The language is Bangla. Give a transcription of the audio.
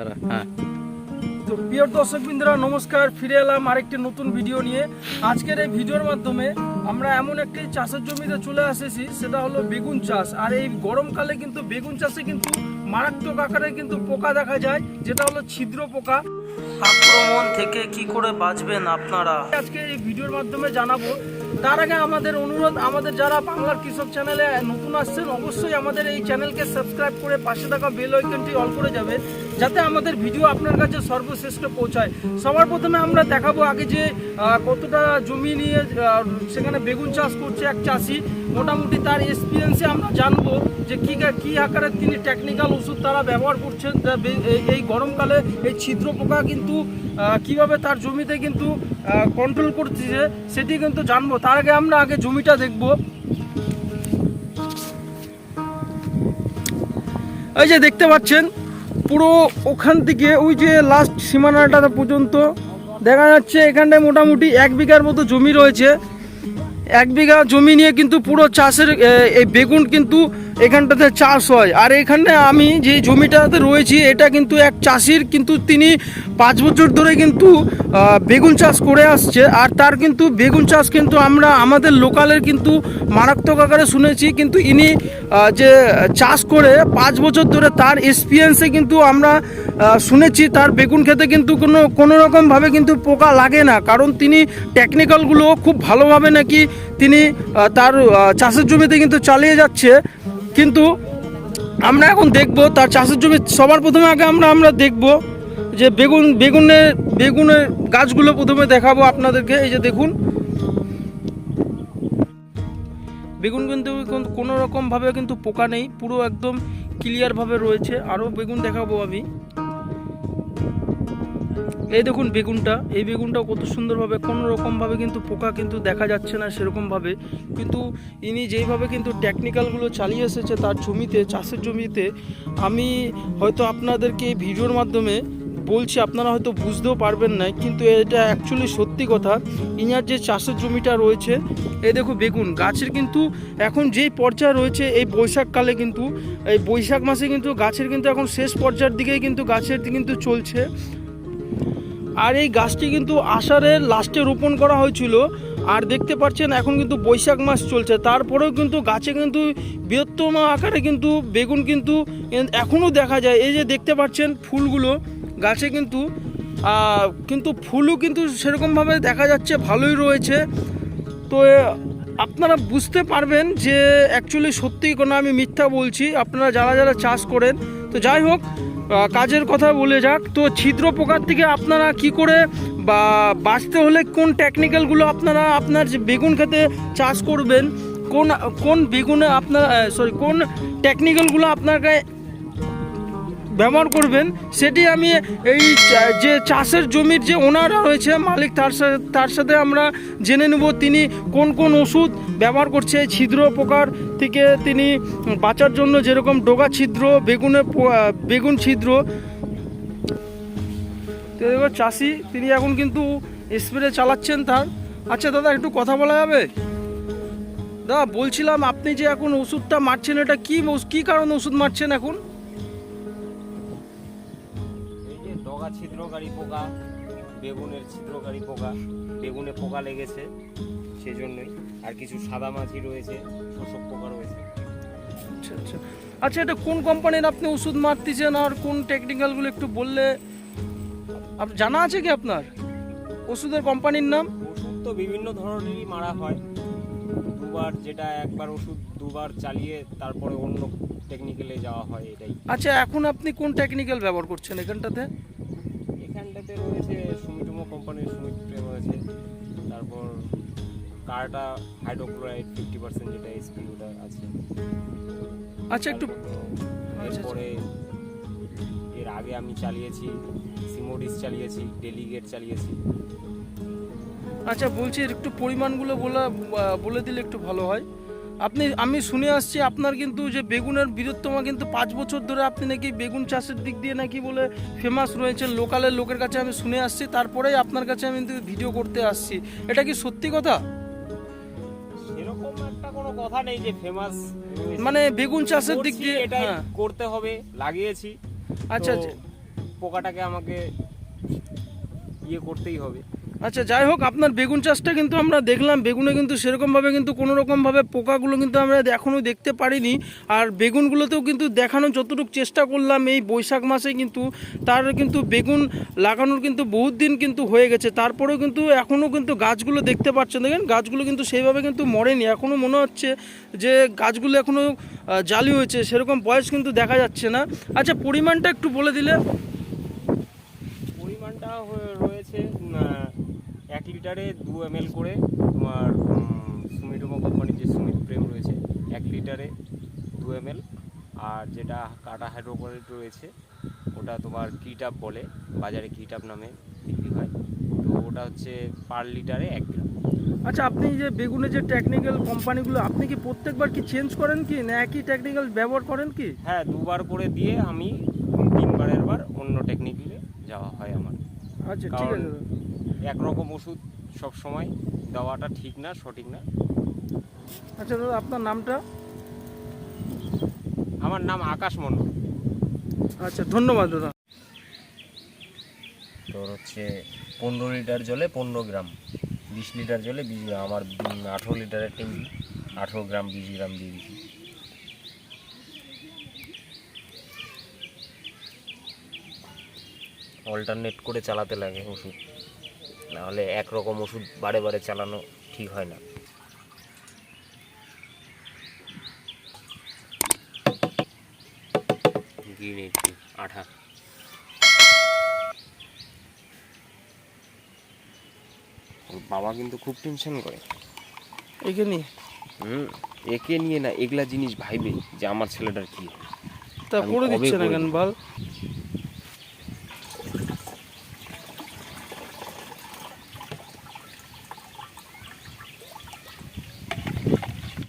হ্যাঁ। তো প্রিয় দর্শক বিন্দুরা নমস্কার। ফিরে এলাম আরেকটি নতুন ভিডিও নিয়ে। আজকের এই ভিডিওর মাধ্যমে আমরা এমন একটি চাষের জমিতে চলে এসেছি সেটা হলো বেগুন চাষ। আর এই গরমকালে কিন্তু বেগুন চাষে কিন্তু মারাত্মক আকারে কিন্তু পোকা দেখা যায় যেটা হলো ছিদ্র পোকা। আক্রমণ থেকে কি করে বাঁচবেন আপনারা? আজকে এই ভিডিওর মাধ্যমে জানাব। তার আগে আমাদের অনুরোধ আমাদের যারা বাংলার কৃষক চ্যানেলে নতুন আসছেন অবশ্যই আমাদের এই চ্যানেলকে সাবস্ক্রাইব করে পাশে থাকা বেল আইকনটি অল করে যাবে যাতে আমাদের ভিডিও আপনার কাছে সর্বশ্রেষ্ঠ পৌঁছায়। সবার প্রথমে আমরা দেখাবো আগে যে কতটা জমি নিয়ে সেখানে বেগুন চাষ করছে এক চাষি। মোটামুটি তার এক্সপিরিয়েন্সে আমরা জানব যে কী কী আকারে তিনি টেকনিক্যাল ওষুধ তারা ব্যবহার করছেন। এই- গরমকালে এই ছিদ্র পোকা কিন্তু কীভাবে তার জমিতে কিন্তু কন্ট্রোল করতেছে, সেটি কিন্তু জানব। তার আগে আমরা আগে জমিটা দেখব। এই যে দেখতে পাচ্ছেন পুরো ওখান থেকে ওই যে লাস্ট সীমানাটা পর্যন্ত। দেখা যাচ্ছে এখানটায় মোটামুটি এক বিঘার মতো জমি রয়েছে। এক বিঘা জমি নিয়ে কিন্তু পুরো চাষের এই বেগুন কিন্তু এখানটাতে চাষ হয়। আর এখানে আমি যে জমিটাতে রয়েছি, এটা কিন্তু এক চাষির, কিন্তু তিনি পাঁচ বছর ধরে কিন্তু বেগুন চাষ করে আসছে। আর তার কিন্তু বেগুন চাষ কিন্তু আমরা আমাদের লোকালের কিন্তু মারাত্মক আকারে শুনেছি। কিন্তু ইনি যে চাষ করে পাঁচ বছর ধরে তার এক্সপিরিয়েন্সে কিন্তু আমরা শুনেছি, তার বেগুন খেতে কিন্তু কোনো কোনো রকমভাবে কিন্তু পোকা লাগে না। কারণ তিনি টেকনিক্যালগুলো খুব ভালোভাবে নাকি তিনি তার চাষের জমিতে কিন্তু চালিয়ে যাচ্ছে। কিন্তু আমরা এখন দেখব, তার চাষের জমি সবার প্রথমে আগে আমরা আমরা দেখব যে বেগুন, বেগুনের বেগুনের গাছগুলো প্রথমে দেখাবো আপনাদেরকে, এই যে দেখুন। বেগুন কিন্তু কোনো রকমভাবে কিন্তু পোকা নেই, পুরো একদম ক্লিয়ারভাবে রয়েছে। আরও বেগুন দেখাবো আমি। এই দেখুন বেগুনটা, এই বেগুনটা কত সুন্দরভাবে, কোনো রকমভাবে কিন্তু পোকা কিন্তু দেখা যাচ্ছে না সেরকমভাবে। কিন্তু ইনি যেইভাবে কিন্তু টেকনিক্যালগুলো চালিয়ে এসেছে তার জমিতে, চাষের জমিতে, আমি হয়তো আপনাদেরকে এই ভিডিওর মাধ্যমে বলছি, আপনারা হয়তো বুঝতেও পারবেন না কিন্তু এটা অ্যাকচুয়ালি সত্যি কথা। ইনার যে চাষের জমিটা রয়েছে, এই দেখো বেগুন, গাছের কিন্তু এখন যেই পর্যায়ে রয়েছে, এই বৈশাখকালে কিন্তু, এই বৈশাখ মাসে কিন্তু গাছের কিন্তু এখন শেষ পর্যায়ের দিকেই কিন্তু গাছের কিন্তু চলছে। আর এই গাছটি কিন্তু আষাঢ়ের লাস্টে রোপণ করা হয়েছিল। আর দেখতে পাচ্ছেন, এখন কিন্তু বৈশাখ মাস চলছে। তারপরেও কিন্তু গাছে কিন্তু বৃহত্তম আকারে কিন্তু বেগুন কিন্তু এখনও দেখা যায়। এই যে দেখতে পাচ্ছেন ফুলগুলো, গাছে কিন্তু কিন্তু ফুলও কিন্তু সেরকমভাবে দেখা যাচ্ছে, ভালোই রয়েছে। তো আপনারা বুঝতে পারবেন যে অ্যাকচুয়ালি সত্যিই কোনো আমি মিথ্যা বলছি। আপনারা যারা যারা চাষ করেন, তো যাই হোক কাজের কথা বলে যাক। তো ছিদ্র পোকার থেকে আপনারা কি করে বা বাঁচতে হলে কোন টেকনিক্যালগুলো আপনারা আপনার যে বেগুন খেতে চাষ করবেন, কোন কোন বেগুনে আপনার সরি কোন টেকনিক্যালগুলো আপনাকে ব্যবহার করবেন, সেটি আমি এই যে চাষের জমির যে ওনারা রয়েছে, মালিক তার সাথে তার সাথে আমরা জেনে নেব তিনি কোন কোন ওষুধ ব্যবহার করছে। ছিদ্র পোকার থেকে তিনি বাঁচার জন্য যেরকম ডোগা ছিদ্র, বেগুনে বেগুন ছিদ্র। চাষি, তিনি এখন কিন্তু স্প্রে চালাচ্ছেন তার। আচ্ছা দাদা, একটু কথা বলা যাবে? দাদা, বলছিলাম আপনি যে এখন ওষুধটা মারছেন, এটা কি কি কারণে ওষুধ মারছেন এখন? ছিদ্রকারী পোকা বেগুনের ছিদ্রকারী পোকা বেগুনে পোকা লেগেছে সেজন্যই। আর কিছু সাদা মাছি রয়েছে শোষক পোকা রয়েছে। আচ্ছা আচ্ছা। আচ্ছা এটা কোন কোম্পানির আপনি ওষুধ মারতেছেন আর কোন টেকনিক্যালগুলো একটু বললে? জানা আছে কি আপনার? ওষুধের কোম্পানির নাম? ওষুধ তো বিভিন্ন ধরনেরই মারা হয়। দুবার যেটা একবার ওষুধ দুবার চালিয়ে তারপরে অন্য টেকনিক্যালে যাওয়া হয় এটাই। আচ্ছা এখন আপনি কোন টেকনিক্যাল ব্যবহার করছেন এখানটাতে? এখানটাতে রয়েছে সুমিটোমো কোম্পানির সুমিট রয়েছে তারপর কার্টা হাইড্রোক্লোরাইড ফিফটি পার্সেন্ট যেটা এসপি ওটা আছে। আচ্ছা একটু তারপর এরপরে এর আগে আমি চালিয়েছি সিমোডিস চালিয়েছি ডেলিগেট চালিয়েছি। আচ্ছা বলছি একটু পরিমাণগুলো বলা বলে দিলে একটু ভালো হয়। আপনি আমি শুনে আসছি আপনার কিন্তু যে বেগুনের বীরত্বমা কিন্তু পাঁচ বছর ধরে আপনি নাকি বেগুন চাষের দিক দিয়ে নাকি বলে ফেমাস রয়েছেন লোকালের লোকের কাছে আমি শুনে আসছি তারপরেই আপনার কাছে আমি কিন্তু ভিডিও করতে আসছি। এটা কি সত্যি কথা? কোনো কথা নেই যে ফেমাস মানে বেগুন চাষের দিক দিয়ে এটাই হ্যাঁ। করতে হবে লাগিয়েছি। আচ্ছা আচ্ছা। পোকাটাকে আমাকে ইয়ে করতেই হবে। আচ্ছা যাই হোক, আপনার বেগুন চাষটা কিন্তু আমরা দেখলাম। বেগুনে কিন্তু সেরকমভাবে কিন্তু কোনো রকমভাবে পোকাগুলো কিন্তু আমরা এখনও দেখতে পারিনি। আর বেগুনগুলোতেও কিন্তু দেখানোর যতটুকু চেষ্টা করলাম, এই বৈশাখ মাসে কিন্তু তার কিন্তু বেগুন লাগানোর কিন্তু বহুত দিন কিন্তু হয়ে গেছে। তারপরেও কিন্তু এখনও কিন্তু গাছগুলো দেখতে পাচ্ছেন। দেখেন, গাছগুলো কিন্তু সেইভাবে কিন্তু মরেনি। এখনও মনে হচ্ছে যে গাছগুলো এখনও জালি হয়েছে। সেরকম বয়স কিন্তু দেখা যাচ্ছে না। আচ্ছা পরিমাণটা একটু বলে দিলে। পরিমাণটা হয়ে- রয়েছে উম, আহ, এক লিটারে দু এম করে তোমার সুমিটোমো কোম্পানির যে সুমিত প্রেম রয়েছে এক লিটারে দু এম আর যেটা কাটা হাইড্রোক্লোরাইড রয়েছে ওটা তোমার কিটাপ বলে বাজারে কিটাপ নামে বিক্রি হয়। তো ওটা হচ্ছে পার লিটারে এক গ্রাম আচ্ছা আপনি যে বেগুনের যে টেকনিক্যাল কোম্পানিগুলো আপনি কি প্রত্যেকবার কি চেঞ্জ করেন কি? না একই টেকনিক্যাল ব্যবহার করেন কি? হ্যাঁ দুবার করে দিয়ে আমি তিনবারের বার অন্য টেকনিক্যালে যাওয়া হয় আমার। আচ্ছা ঠিক কারণ- আছে। একরকম ওষুধ সব সময় দেওয়াটা ঠিক না সঠিক না। আচ্ছা দাদা আপনার নামটা? আমার নাম আকাশ মণ্ডল আচ্ছা ধন্যবাদ দাদা। তোর হচ্ছে পনেরো লিটার জলে পনেরো গ্রাম বিশ লিটার জলে বিশ গ্রাম আমার আঠেরো লিটারের ট্যাঙ্কি আঠেরো গ্রাম বিশ গ্রাম দিয়ে দিছি। অল্টারনেট করে চালাতে লাগে ওষুধ। নাহলে একরকম ওষুধ বারে বারে চালানো ঠিক হয় না। আঠা। ওর বাবা কিন্তু খুব টেনশন করে। এখানে হুম একে নিয়ে না এগুলা জিনিস ভাইবে যে আমার ছেলেটার কি তা করে দিচ্ছে না কেন বল?